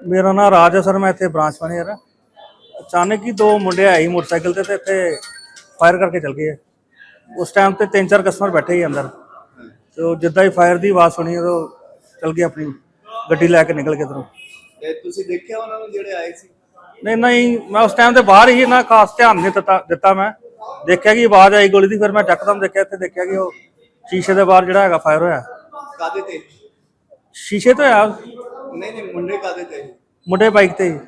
ਮੇਰਾ ਨਾਮ ਰਾਜ ਹੈ ਸਰ ਮੈਂ ਇੱਥੇ ਬ੍ਰਾਂਚ ਮੈਨੇਜਰ ਹਾਂ। ਅਚਾਨਕ ਹੀ ਦੋ ਮੁੰਡੇ ਆਏ ਸੀ ਮੋਟਰਸਾਈਕਲ ਤੇ ਤੇ ਇੱਥੇ ਫਾਇਰ ਕਰਕੇ ਚਲ ਗਏ। ਉਸ ਟਾਈਮ ਤੇ ਤਿੰਨ ਚਾਰ ਕਸਟਮਰ ਬੈਠੇ ਹੀ ਅੰਦਰ। ਤੇ ਉਹ ਜਿੱਦਾਂ ਹੀ ਫਾਇਰ ਦੀ ਆਵਾਜ਼ ਸੁਣੀ ਉਦੋਂ ਚਲ ਗਏ ਆਪਣੀ ਗੱਡੀ ਲੈ ਕੇ ਨਿਕਲ ਕੇ ਇੱਧਰੋਂ। ਤੇ ਤੁਸੀਂ ਦੇਖਿਆ ਉਹਨਾਂ ਨੂੰ ਜਿਹੜੇ ਆਏ ਸੀ? ਨਹੀਂ ਨਹੀਂ ਮੈਂ ਉਸ ਟਾਈਮ ਤੇ ਬਾਹਰ ਹੀ ਨਾ ਖਾਸ ਧਿਆਨ ਨਹੀਂ ਦਿੱਤਾ ਦਿੱਤਾ ਮੈਂ। ਦੇਖਿਆ ਕਿ ਆਵਾਜ਼ ਆਈ ਗੋਲੀ ਦੀ ਫਿਰ ਮੈਂ ਚੱਕਦਮ ਦੇਖਿਆ ਇੱਥੇ ਦੇਖਿਆ ਕਿ ਉਹ ਸ਼ੀਸ਼ੇ ਦੇ ਬਾਹਰ ਜਿਹੜਾ ਹੈਗਾ ਫਾਇਰ ਹੋਇਆ। ਕਾਦੇ ਤੇ? ਸ਼ੀਸ਼ੇ ਤੋਂ ਹੋਇਆ। ਨਹੀਂ ਨਹੀਂ ਮੁੰਡੇ ਕਾਦੇ ਤੇ? ਮੁੰਡੇ ਬਾਈਕ ਤੇ ਹੀ।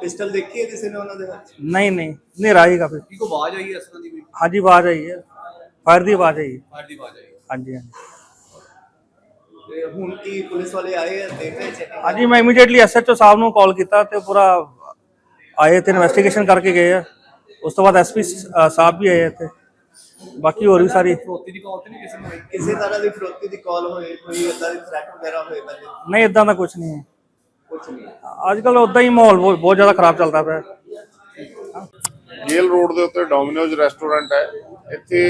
ਪਿਸਟਲ ਦੇਖੀ ਹੈ ਕਿਸੇ ਨੇ ਉਹਨਾਂ ਦੇ ਹੱਥ? ਨਹੀਂ ਨਹੀਂ ਹਨੇਰਾ ਹੀ ਕਾਫੀ ਕੀ ਕੋ ਆਵਾਜ਼ ਆਈ ਇਸ ਤਰ੍ਹਾਂ ਦੀ ਕੋਈ? ਹਾਂਜੀ ਆਵਾਜ਼ ਆਈ ਹੈ। ਫਾਇਰ ਦੀ ਆਵਾਜ਼ ਆਈ ਹੈ। ਫਾਇਰ ਦੀ ਆਵਾਜ਼ ਆਈ ਹਾਂਜੀ ਹਾਂਜੀ। ਤੇ ਹੁਣ ਕੀ ਪੁਲਿਸ ਵਾਲੇ ਆਏ ਆ ਦੇਖ ਰਹੇ ਚੈਕਿੰਗ ਹਾਂਜੀ ਮੈਂ ਇਮੀਡੀਏਟਲੀ ਐਸਐਚਓ ਸਾਹਿਬ ਨੂੰ ਕਾਲ ਕੀਤਾ ਤੇ ਪੂਰਾ ਆਏ ਤੇ ਇਨਵੈਸਟੀਗੇਸ਼ਨ ਕਰਕੇ ਗਏ ਆ। ਉਸ ਤੋਂ ਬਾਅਦ ਐਸਪੀ ਸਾਹਿਬ ਵੀ ਆਏ ਇੱਥੇ। ਬਾਕੀ ਹੋਰ ਵੀ ਸਾਰੀ ਫਰੋਤੀ ਦੀ ਕਾਲ ਤੇ ਨਹੀਂ ਕਿਸੇ ਨੂੰ ਆਈ ਕਿਸੇ ਤਰ੍ਹਾਂ ਦੀ ਫਰੋਤੀ ਦੀ ਕਾਲ ਹੋਏ ਕੋਈ ਏਦਾਂ ਦੀ ਥ੍ਰੈਟ ਵਗੈਰਾ ਹੋਏ ਬੰਦੇ ਨਹੀਂ? ਇਦਾਂ ਦਾ ਕੁਝ ਨਹੀਂ ਹੈ। ਕੁਝ ਨਹੀਂ ਅੱਜ ਕੱਲ ਉਦਾਂ ਹੀ ਮਾਹੌਲ ਬਹੁਤ ਬਹੁਤ ਜ਼ਿਆਦਾ ਖਰਾਬ ਚੱਲਦਾ ਪਿਆ। ਜੇਲ ਰੋਡ ਦੇ ਉੱਤੇ ਡੋਮਿਨੋਜ਼ ਰੈਸਟੋਰੈਂਟ ਹੈ। ਇੱਥੇ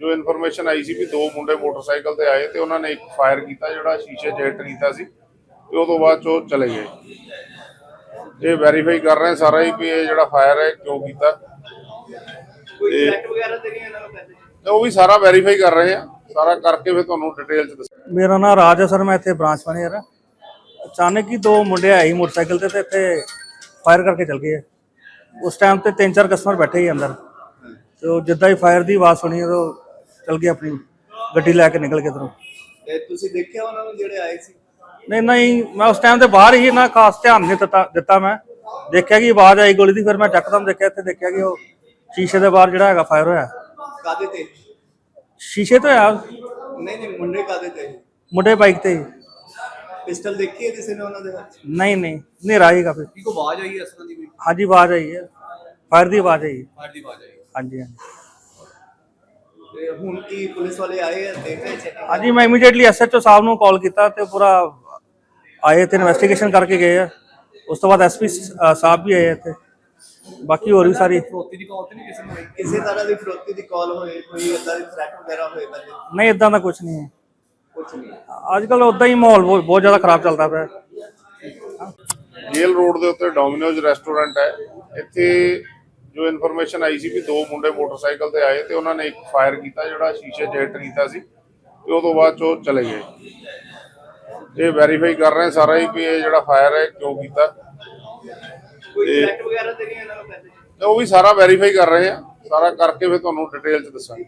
ਜੋ ਇਨਫੋਰਮੇਸ਼ਨ ਆਈ ਸੀ ਵੀ ਦੋ ਮੁੰਡੇ ਮੋਟਰਸਾਈਕਲ ਤੇ ਆਏ ਤੇ ਉਹਨਾਂ ਨੇ ਇੱਕ ਫਾਇਰ ਕੀਤਾ ਜਿਹੜਾ ਸ਼ੀਸ਼ੇ 'ਚ ਹਿੱਟ ਕੀਤਾ ਸੀ ਤੇ ਉਹ ਤੋਂ ਬਾਅਦ 'ਚ ਉਹ ਚਲੇ ਗਏ। ਇਹ ਵੈਰੀਫਾਈ ਕਰ ਰਹੇ ਸਾਰਾ ਹੀ ਵੀ ਇਹ ਜਿਹੜਾ ਫਾਇਰ ਹੈ ਕਿਉਂ ਕੀਤਾ। ਕੋਈ ਤੇ- ਥ੍ਰੈਟ ਵਗੈਰਾ ਤੇ ਨਹੀਂ ਇਹਨਾਂ ਨੂੰ ਕਹਿੰਦੇ ਤੇ ਉਹ ਵੀ ਸਾਰਾ ਵੈਰੀਫਾਈ ਕਰ ਰਹੇ ਹਾਂ ਸਾਰਾ ਕਰਕੇ ਫਿਰ ਤੁਹਾਨੂੰ ਡਿਟੇਲ 'ਚ ਦੱਸ ਮੇਰਾ ਨਾਮ ਰਾਜ ਹੈ ਸਰ ਮੈਂ ਇੱਥੇ ਬ੍ਰਾਂਚ ਮੈਨੇਜਰ ਹਾਂ ਅਚਾਨਕ ਹੀ ਦੋ ਮੁੰਡੇ ਆਏ ਮੋਟਰਸਾਈਕਲ ਤੇ ਤੇ ਇੱਥੇ ਫਾਇਰ ਕਰਕੇ ਚਲ ਗਏ ਉਸ ਟਾਈਮ ਤੇ ਤਿੰਨ ਚਾਰ ਕਸਟਮਰ ਬੈਠੇ ਹੀ ਅੰਦਰ। ਤੇ ਉਹ ਜਿੱਦਾਂ ਹੀ ਫਾਇਰ ਦੀ ਆਵਾਜ਼ ਸੁਣੀ ਉਦੋਂ ਚਲ ਗਏ ਆਪਣੀ ਗੱਡੀ ਲੈ ਕੇ ਨਿਕਲ ਕੇ ਇੱਧਰੋਂ। ਤੇ ਤੁਸੀਂ ਦੇਖਿਆ ਉਹਨਾਂ ਨੂੰ ਜਿਹੜੇ ਆਏ ਸੀ? ਨਹੀਂ ਨਹੀਂ ਮੈਂ ਉਸ ਟਾਈਮ ਤੇ ਬਾਹਰ ਹੀ ਨਾ ਖਾਸ ਧਿਆਨ ਨਹੀਂ ਦਿੱਤਾ ਦਿੱਤਾ ਮੈਂ। ਦੇਖਿਆ ਕਿ ਆਵਾਜ਼ ਆਈ ਗੋਲੀ ਦੀ ਫਿਰ ਮੈਂ ਚੱਕਦਮ ਦੇਖਿਆ ਇੱਥੇ ਦੇਖਿਆ ਕਿ ਉਹ ਸ਼ੀਸ਼ੇ ਦੇ ਬਾਹਰ ਜਿਹੜਾ ਹੈਗਾ ਫਾਇਰ ਹੋਇਆ। ਕਾਦੇ ਤੇ? ਸ਼ੀਸ਼ੇ ਤੋਂ ਹੋਇਆ। ਨਹੀਂ ਨਹੀਂ ਮੁੰਡੇ ਕਾਦੇ ਤੇ? ਮੁੰਡੇ ਬਾਈਕ ਤੇ। ਹੀ। ਪਿਸਟਲ ਦੇਖੀ ਹੈ ਕਿਸੇ ਨੇ ਉਹਨਾਂ ਦੇ ਹੱਥ? ਨਹੀਂ ਨਹੀਂ ਹਨੇਰਾ ਹੀ ਕਾਫੀ ਕੀ ਕੋ ਆਵਾਜ਼ ਆਈ ਇਸ ਤਰ੍ਹਾਂ ਦੀ ਕੋਈ? ਹਾਂਜੀ ਆਵਾਜ਼ ਆਈ ਹੈ। ਫਾਇਰ ਦੀ ਆਵਾਜ਼ ਆਈ ਹੈ। ਫਾਇਰ ਦੀ ਆਵਾਜ਼ ਆਈ ਹਾਂਜੀ ਹਾਂਜੀ। ਤੇ ਹੁਣ ਕੀ ਪੁਲਿਸ ਵਾਲੇ ਆਏ ਆ ਦੇਖ ਰਹੇ ਚੈਕਿੰਗ ਹਾਂਜੀ ਮੈਂ ਇਮੀਡੀਏਟਲੀ ਐਸਐਚਓ ਸਾਹਿਬ ਨੂੰ ਕਾਲ ਕੀਤਾ ਤੇ ਪੂਰਾ ਆਏ ਤੇ ਇਨਵੈਸਟੀਗੇਸ਼ਨ ਕਰਕੇ ਗਏ ਆ। ਉਸ ਤੋਂ ਬਾਅਦ ਐਸਪੀ ਸਾਹਿਬ ਵੀ ਆਏ ਇੱਥੇ। ਬਾਕੀ ਹੋਰ ਵੀ ਸਾਰੀ ਫਰੋਤੀ ਦੀ ਕਾਲ ਤੇ ਨਹੀਂ ਕਿਸੇ ਨੂੰ ਆਈ ਕਿਸੇ ਤਰ੍ਹਾਂ ਦੀ ਫਰੋਤੀ ਦੀ ਕਾਲ ਹੋਏ ਕੋਈ ਏਦਾਂ ਦੀ ਥ੍ਰੈਟ ਵਗੈਰਾ ਹੋਏ ਬੰਦੇ ਨਹੀਂ ਇਦਾਂ ਦਾ ਕੁਝ ਨਹੀਂ ਹੈ। ਕੁਝ ਨਹੀਂ। ਅੱਜ ਕੱਲ ਉਦਾਂ ਹੀ ਮਾਹੌਲ ਬਹੁਤ ਬਹੁਤ ਜ਼ਿਆਦਾ ਖਰਾਬ ਚੱਲਦਾ ਪਿਆ। ਜੇਲ ਰੋਡ ਦੇ ਉੱਤੇ ਡੋਮਿਨੋਜ਼ ਰੈਸਟੋਰੈਂਟ ਹੈ। ਇੱਥੇ ਜੋ ਇਨਫੋਰਮੇਸ਼ਨ ਆਈ ਸੀ ਵੀ ਦੋ ਮੁੰਡੇ ਮੋਟਰਸਾਈਕਲ ਤੇ ਆਏ ਤੇ ਉਹਨਾਂ ਨੇ ਇੱਕ ਫਾਇਰ ਕੀਤਾ ਜਿਹੜਾ ਸ਼ੀਸ਼ੇ 'ਚ ਹਿੱਟ ਕੀਤਾ ਸੀ ਤੇ ਉਹ ਤੋਂ ਬਾਅਦ 'ਚ ਉਹ ਚਲੇ ਗਏ। ਇਹ ਵੈਰੀਫਾਈ ਕਰ ਰਹੇ ਹਾਂ ਸਾਰਾ ਹੀ ਵੀ ਇਹ ਜਿਹੜਾ ਫਾਇਰ ਹੈ ਕਿਉਂ ਕੀਤਾ। ਕੋਈ ਤੇ- ਥ੍ਰੈਟ ਵਗੈਰਾ ਤੇ ਨਹੀਂ ਇਹਨਾਂ ਨੂੰ ਕਹਿੰਦੇ ਤੇ ਉਹ ਵੀ ਸਾਰਾ ਵੈਰੀਫਾਈ ਕਰ ਰਹੇ ਹਾਂ ਸਾਰਾ ਕਰਕੇ ਫਿਰ ਤੁਹਾਨੂੰ ਡਿਟੇਲ 'ਚ ਦੱਸਾਂਗੇ।